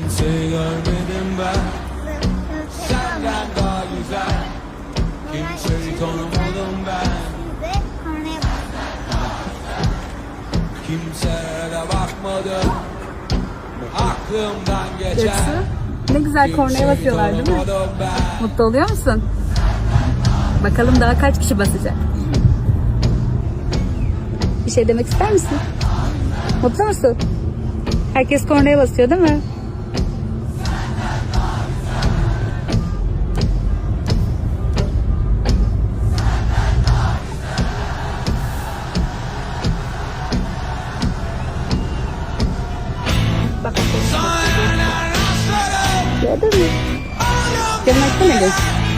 Kimseyi görmedim ben Senden daha güzel Kimseyi tanımadım ben Kimseye de bakmadım Aklımdan geçen. Ne güzel kornaya basıyorlar değil mi? ben Mutlu oluyor musun? Bakalım daha kaç kişi basacak? Bir şey demek ister misin? Mutlu musun? Herkes kornaya basıyor değil mi? Até mais colegas.